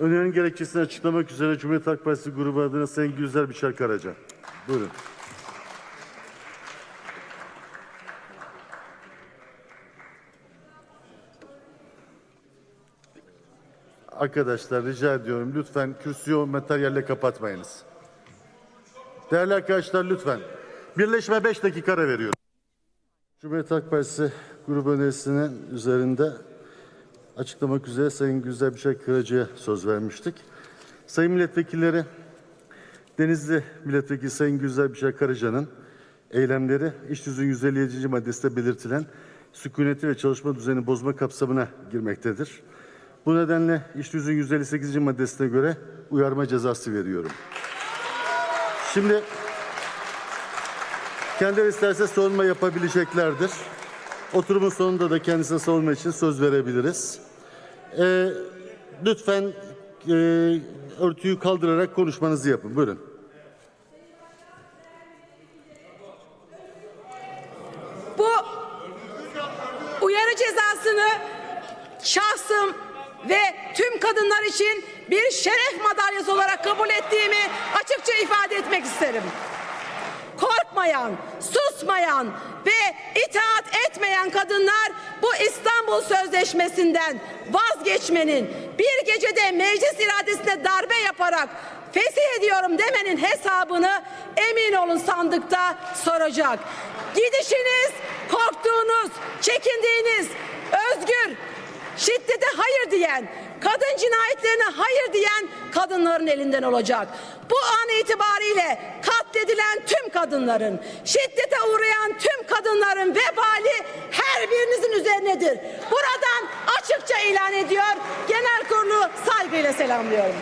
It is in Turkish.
Önerinin gerekçesini açıklamak üzere Cumhuriyet Halk Partisi grubu adına Sayın Gülzer Biçer Karaca. Buyurun. Arkadaşlar rica ediyorum lütfen kürsüyü materyalle kapatmayınız. Değerli arkadaşlar lütfen. Birleşme 5 dakika ara veriyorum. Cumhuriyet Halk Partisi grubu önerisinin üzerinde açıklamak üzere Sayın Güzel Bişer Kıracı'ya söz vermiştik. Sayın milletvekilleri, Denizli Milletvekili Sayın Güzel Bişer Karaca'nın eylemleri iş tüzüğün 157. maddesinde belirtilen sükuneti ve çalışma düzeni bozma kapsamına girmektedir. Bu nedenle iş tüzüğün 158. maddesine göre uyarma cezası veriyorum. Şimdi kendileri isterse savunma yapabileceklerdir. Oturumun sonunda da kendisine savunma için söz verebiliriz. Ee, lütfen e, örtüyü kaldırarak konuşmanızı yapın. Buyurun. Bu uyarı cezasını şahsım ve tüm kadınlar için bir şeref madalyası olarak kabul ettiğimi açıkça ifade etmek isterim. Korkmayan, susmayan ve itaat etmeyen kadınlar bu İstanbul Sözleşmesi'nden vazgeçmenin, bir gecede meclis iradesine darbe yaparak fesih ediyorum demenin hesabını emin olun sandıkta soracak. Gidişiniz, korktuğunuz, çekindiğiniz, özgür, şiddete hayır diyen, kadın cinayetlerine hayır diyen kadınların elinden olacak. Bu an itibariyle katledilen tüm kadınların, şiddete uğrayan tüm kadınların vebali her birinizin üzerinedir. Buradan açıkça ilan ediyor, genel kurulu saygıyla selamlıyorum.